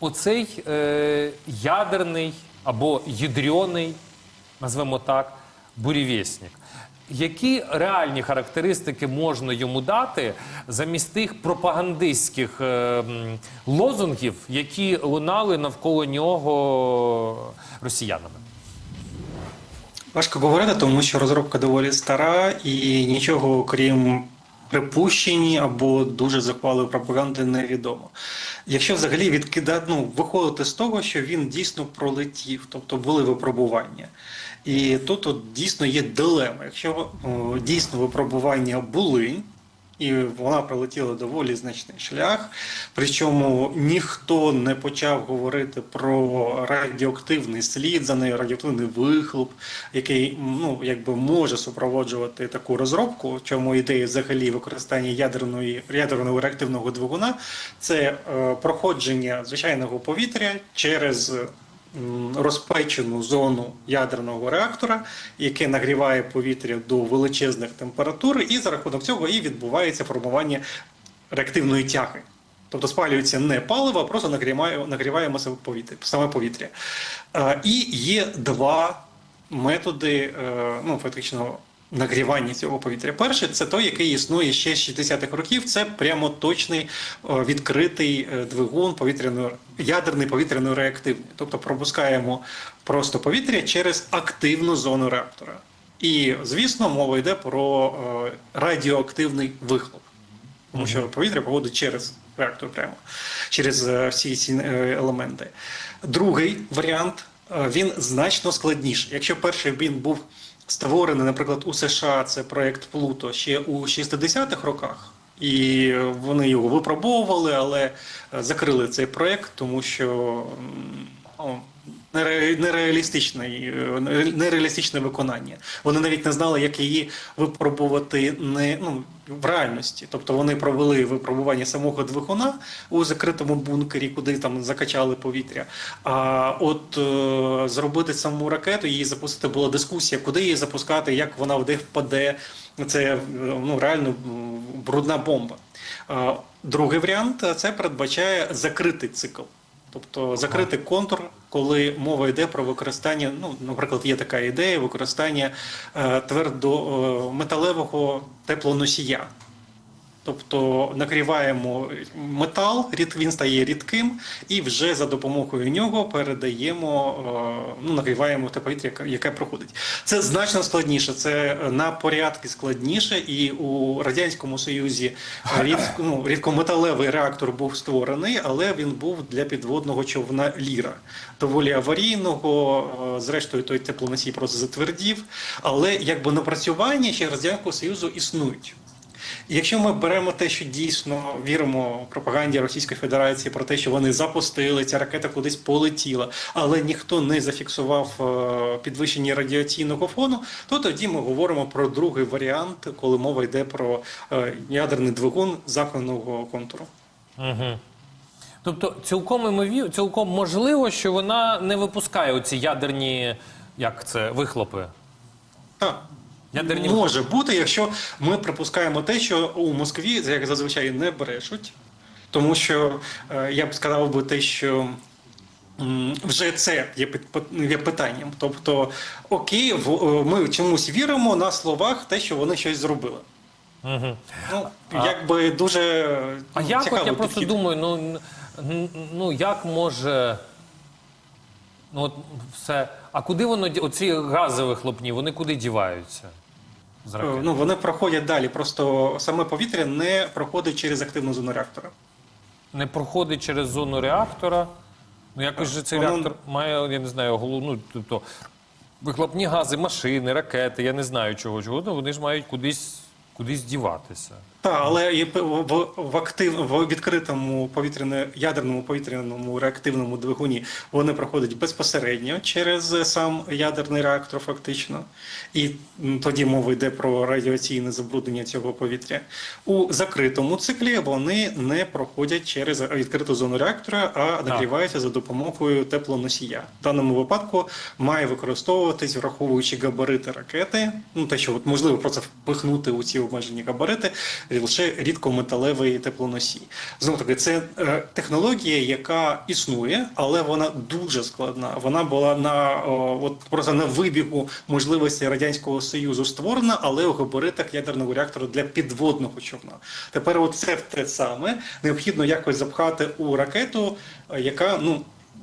оцей е, ядерний або ядрьоний, назвемо так, бурєвєснік. Які реальні характеристики можна йому дати замість тих пропагандистських е, лозунгів, які лунали навколо нього росіянами? Важко говорити, тому що розробка доволі стара і нічого окрім припущень або дуже захвалої пропаганди невідомо. Якщо взагалі відкидати, ну, виходити з того, що він дійсно пролетів, тобто були випробування. І тут от дійсно є дилема. Якщо о, дійсно випробування були, і вона пролетіла доволі значний шлях. Причому ніхто не почав говорити про радіоактивний слід за нею, радіоактивний вихлоп, який ну якби може супроводжувати таку розробку. Чому ідея взагалі використання ядерної ядерного реактивного двигуна це е, проходження звичайного повітря через розпечену зону ядерного реактора, яке нагріває повітря до величезних температур, і за рахунок цього і відбувається формування реактивної тяги. Тобто спалюється не паливо, а просто нагріває, нагріваємо саме повітря. Е, і є два методи е, ну, фактично нагрівання цього повітря. Перший це той, який існує ще з 60-х років. Це прямо точний е, відкритий е, двигун повітряно ядерний повітряно реактивний. Тобто пропускаємо просто повітря через активну зону реактора. І звісно, мова йде про е, радіоактивний вихлоп. Тому що повітря проходить через реактор прямо, через всі ці елементи. Другий варіант він значно складніший. Якщо перший він був створений, наприклад, у США, це проект Плуто ще у 60-х роках. І вони його випробовували, але закрили цей проект, тому що ну, нереалістичне, виконання. Вони навіть не знали, як її випробувати не ну в реальності. Тобто вони провели випробування самого двигуна у закритому бункері, куди там закачали повітря. А от е, зробити саму ракету, її запустити була дискусія, куди її запускати, як вона де впаде. Це е, ну реально брудна бомба. Другий варіант це передбачає закритий цикл. Тобто закрити контур, коли мова йде про використання, ну, наприклад, є така ідея використання е, твердо е, металевого теплоносія. Тобто нагріваємо метал, він стає рідким, і вже за допомогою нього передаємо, е, ну, нагріваємо те повітря, яке- проходить. Це значно складніше, це на порядки складніше, і у Радянському Союзі рід, ну, рідкометалевий реактор був створений, але він був для підводного човна Ліра, доволі аварійного. е, Зрештою, той теплоносій просто затвердів. Але якби напрацювання ще Радянського Союзу існують. Якщо ми беремо те, що дійсно віримо пропаганді Російської Федерації про те, що вони запустили, ця ракета кудись полетіла, але ніхто не зафіксував е, підвищення радіаційного фону, то тоді ми говоримо про другий варіант, коли мова йде про е, ядерний двигун замкненого контуру. Угу. Тобто, цілком імовір, цілком можливо, що вона не випускає оці ядерні, як це, вихлопи. Так. Ядерні Може бути, якщо ми припускаємо те, що у Москві, як зазвичай, не брешуть, тому що е, я б сказав би те, що. Вже це є питанням. Тобто, окей, е, ми чомусь віримо на словах те, що вони щось зробили. Угу. Ну, якби дуже А як от я просто думаю, ну, ну як може. Ну от все. А куди воно оці гази вихлопні, вони куди діваються? З Е, ракет? Ну, вони проходять далі. Просто саме повітря не проходить через активну зону реактора. Не проходить через зону реактора. Ну якось же цей Воно- реактор має, я не знаю, головну, ну, тобто вихлопні гази, машини, ракети, я не знаю чого, чого. Ну, вони ж мають кудись, кудись діватися. Так, але і в, в, актив в відкритому ядерному повітряному реактивному двигуні вони проходять безпосередньо через сам ядерний реактор, фактично, і тоді мова йде про радіаційне забруднення цього повітря. У закритому циклі вони не проходять через відкриту зону реактора, а нагріваються за допомогою теплоносія. В даному випадку має використовуватись, враховуючи габарити ракети. Ну те, що от можливо просто впихнути у ці обмежені габарити. Лише рідкометалевий теплоносій. Знову таки, це е, технологія, яка існує, але вона дуже складна. Вона була на от просто на вибігу можливості радянського союзу створена, але у габаритах ядерного реактора для підводного човна. Тепер от це те саме необхідно якось запхати у ракету, е, яка ну.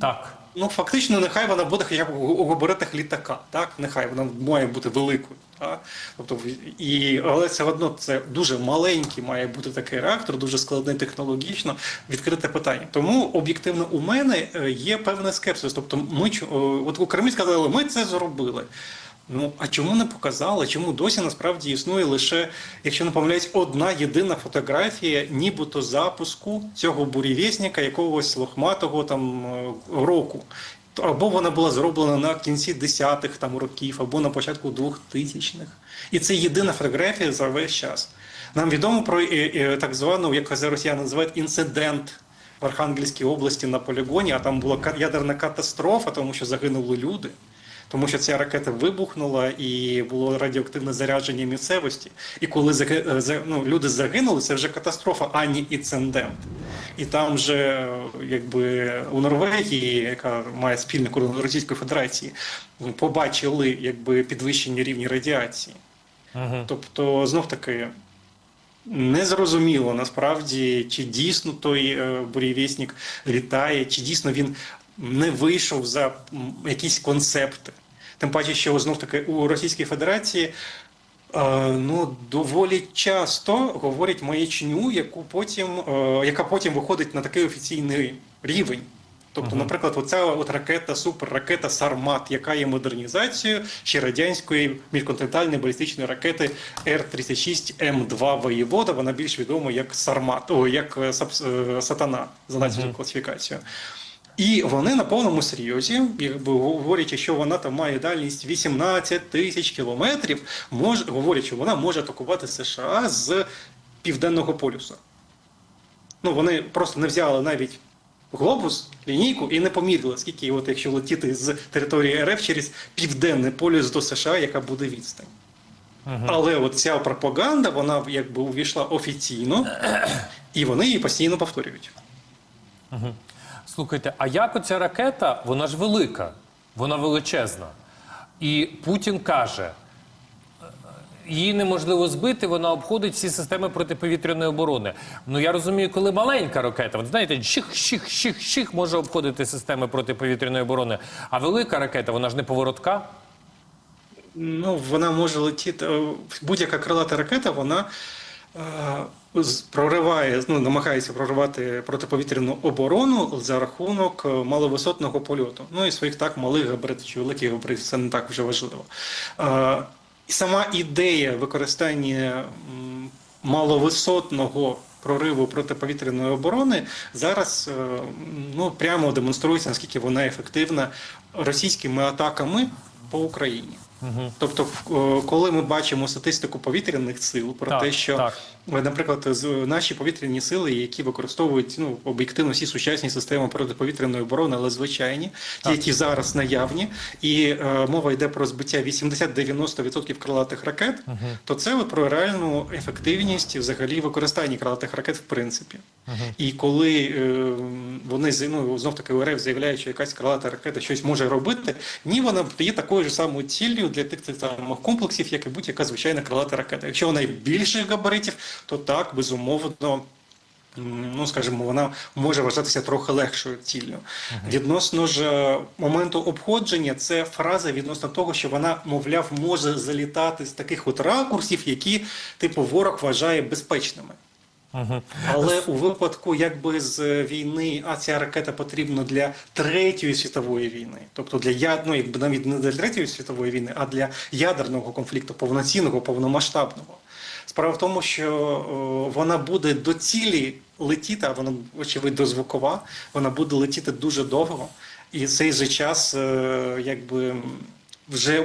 Так. Ну, фактично, нехай вона буде хоча б у габаритах літака, так? Нехай вона має бути великою. Так? Тобто, і, але все одно це дуже маленький має бути такий реактор, дуже складний технологічно, відкрите питання. Тому об'єктивно у мене е, є певний скепсис. Тобто, ми чу- от у Кремлі сказали, ми це зробили. Ну а чому не показали? Чому досі насправді існує лише, якщо не помиляюсь, одна єдина фотографія, нібито запуску цього бурєвєсника якогось лохматого там е, року? Або вона була зроблена на кінці десятих там років, або на початку 2000-х. І це єдина фотографія за весь час. Нам відомо про е, е, так звану, як росіяни називають, інцидент в Архангельській області на полігоні, а там була ядерна катастрофа, тому що загинули люди. Тому що ця ракета вибухнула і було радіоактивне зарядження місцевості. І коли е, ну, люди загинули, це вже катастрофа, а не інцидент. І там же, е, якби у Норвегії, яка має спільний кордон з Російською Федерацією, побачили якби підвищення рівня радіації. Угу. Тобто, знов таки, незрозуміло насправді, чи дійсно той е, бурєвісник літає, чи дійсно він не вийшов за якісь концепти. Тим паче, що знов таки у Російській Федерації. е, Ну, доволі часто говорять маячню, яку потім, е, яка потім виходить на такий офіційний рівень. Тобто, наприклад, оця от ракета, суперракета Сармат, яка є модернізацією ще радянської міжконтинентальної балістичної ракети Р-36М2 Воєвода. Вона більш відома як Сармат, о, як е, е, Сатана за нацією Мгм. І вони на повному серйозі, якби говорячи, що вона там має дальність 18 тисяч кілометрів, мож, говорять, що вона може атакувати США з південного полюса. Ну, вони просто не взяли навіть глобус, лінійку і не поміряли, скільки, от якщо летіти з території РФ через південний полюс до США, яка буде відстань. Угу. Але от ця пропаганда, вона якби увійшла офіційно, і вони її постійно повторюють. Слухайте, а як оця ракета, вона ж велика, вона величезна. І Путін каже, її неможливо збити, вона обходить всі системи протиповітряної оборони. Ну я розумію, коли маленька ракета, от знаєте, щих, щих, щих, щих може обходити системи протиповітряної оборони. А велика ракета, вона ж не поворотка. Ну, вона може летіти. е, Будь-яка крилата ракета, вона прориває, ну, намагається проривати протиповітряну оборону за рахунок е, маловисотного польоту. Ну і своїх так малих габаритів чи великих габаритів, це не так вже важливо. Е, і сама ідея використання маловисотного прориву протиповітряної оборони зараз е, ну, прямо демонструється, наскільки вона ефективна російськими атаками по Україні. Тобто, е, коли ми бачимо статистику повітряних сил про Так, те, що, так. е, наприклад, наші повітряні сили, які використовують ну об'єктивно всі сучасні системи протиповітряної оборони, але звичайні, ті, які зараз наявні, і е, мова йде про збиття 80-90% крилатих ракет, то це про реальну ефективність взагалі використання крилатих ракет в принципі. І коли е, вони ну, знов таки УРФ заявляють, що якась крилата ракета щось може робити, ні, вона є такою ж самою ціллю для тих цих самих комплексів, як і будь-яка звичайна крилата ракета. Якщо вона більших габаритів, то так, безумовно. Ну, скажімо, вона може вважатися трохи легшою ціллю. Відносно ж е, моменту обходження, це фраза відносно того, що вона, мовляв, може залітати з таких от ракурсів, які, типу, ворог вважає безпечними. Але у випадку якби з війни, а ця ракета потрібна для третьої світової війни, тобто для яд... ну, якби навіть не для третьої світової війни, а для ядерного конфлікту, повноцінного, повномасштабного. Справа в тому, що о, вона буде до цілі летіти, а вона очевидно звукова, вона буде летіти дуже довго, і цей же час, е, якби. Вже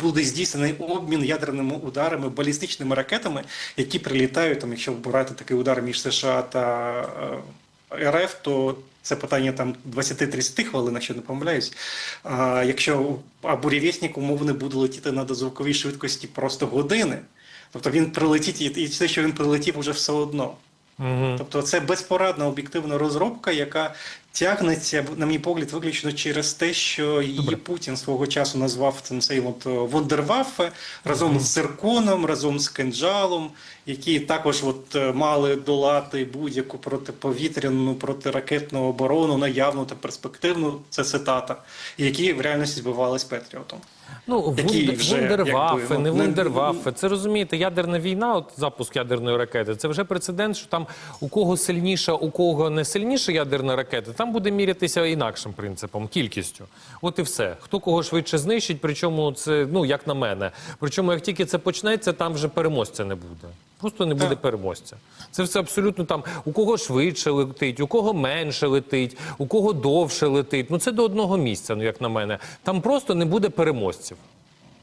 буде здійснений обмін ядерними ударами, балістичними ракетами, які прилітають, там, якщо брати такий удар між США та е, РФ, то це питання там 20-30 хвилин, якщо не помиляюсь. А якщо а бурєвєснік умовно буде летіти на дозвуковій швидкості просто години, Тобто він прилетить, і те, що він прилетів, уже все одно. Тобто це безпорадна об'єктивна розробка, яка тягнеться, на мій погляд, виключно через те, що її Путін свого часу назвав цим цей от Вондерваффе разом разом з Зерконом, разом з кинджалом, які також от е, мали долати будь-яку протиповітряну, протиракетну оборону, наявну та перспективну. Це цитата, які в реальності збивались Петріотом. Ну, вундер, вже, якби, ну, не не- вундерваффе. Це розумієте, ядерна війна, от запуск ядерної ракети, це вже прецедент, що там у кого сильніша, у кого не сильніша ядерна ракета, там буде мірятися інакшим принципом, кількістю. От і все. Хто кого швидше знищить, причому це, ну, як на мене. Причому, як тільки це почнеться, там вже переможця не буде. Просто не буде переможця. Це все абсолютно там, у кого швидше летить, у кого менше летить, у кого довше летить. Ну це до одного місця, ну як на мене. Там просто не буде переможців.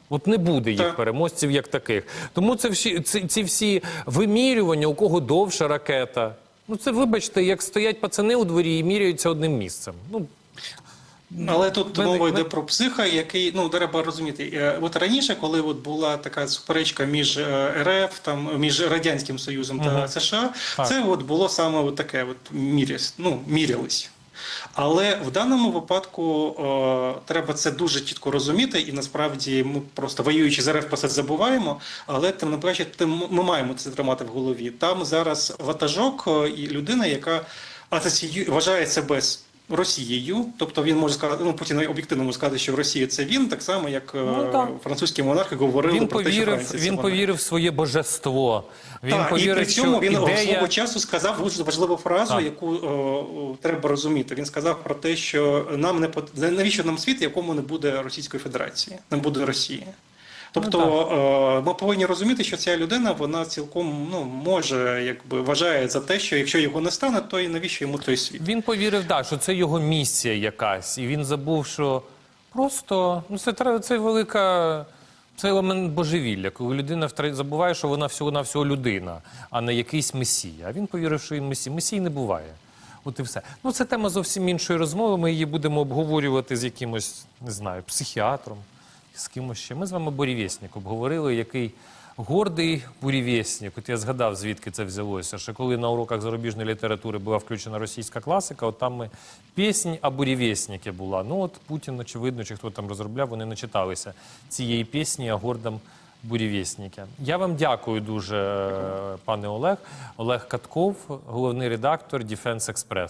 От не буде їх переможців як таких. Тому це всі ці, ці всі вимірювання, у кого довша ракета. Ну це вибачте, як стоять пацани у дворі і міряються одним місцем. Ну Але тут мова йде про психа, який ну треба розуміти. е, От раніше, коли от була така суперечка між е, РФ, там між радянським союзом та США, Так. це от було саме от таке, от мірясь, ну мірялись. Але в даному випадку е, треба це дуже чітко розуміти, і насправді ми просто воюючи з РФ про це забуваємо. Але тим не менше, тим ми маємо це тримати в голові. Там зараз ватажок і людина, яка асоціює вважає себе Росією, тобто він може сказати, ну Путін об'єктивно може сказати, що Росія це він, так само як е, Ну, французькі монархи говорили він про те, що Франція він вона. повірив в своє божество. Він Так, і при цьому що він ідея... свого часу сказав дуже важливу фразу, Так. яку о, о, треба розуміти. Він сказав про те, що нам не навіщо нам світ, якому не буде Російської Федерації, не буде Росії. Тобто Ну, е, ми повинні розуміти, що ця людина вона цілком ну може, якби вважає за те, що якщо його не стане, то і навіщо йому той світ? Він повірив, да, що це його місія якась, і він забув, що просто ну це тре- це велика. Це елемент божевілля, коли людина забуває, що вона всього на всього людина, а не якийсь месія. А він повірив, що він месій. Месій не буває. От і все. Ну це тема зовсім іншої розмови. Ми її будемо обговорювати з якимось, не знаю, психіатром, з кимось ще. Ми з вами бурєвєснік обговорили, який гордий бурєвєснік. От я згадав, звідки це взялося. Що коли на уроках зарубіжної літератури була включена російська класика, от там ми пісень о бурєвєсніке була. Ну от Путін, очевидно, чи хто там розробляв, вони начиталися цієї пісні о гордом бурєвєсніке. Я вам дякую дуже, е, пане Олег. Олег Катков, головний редактор Defense Express.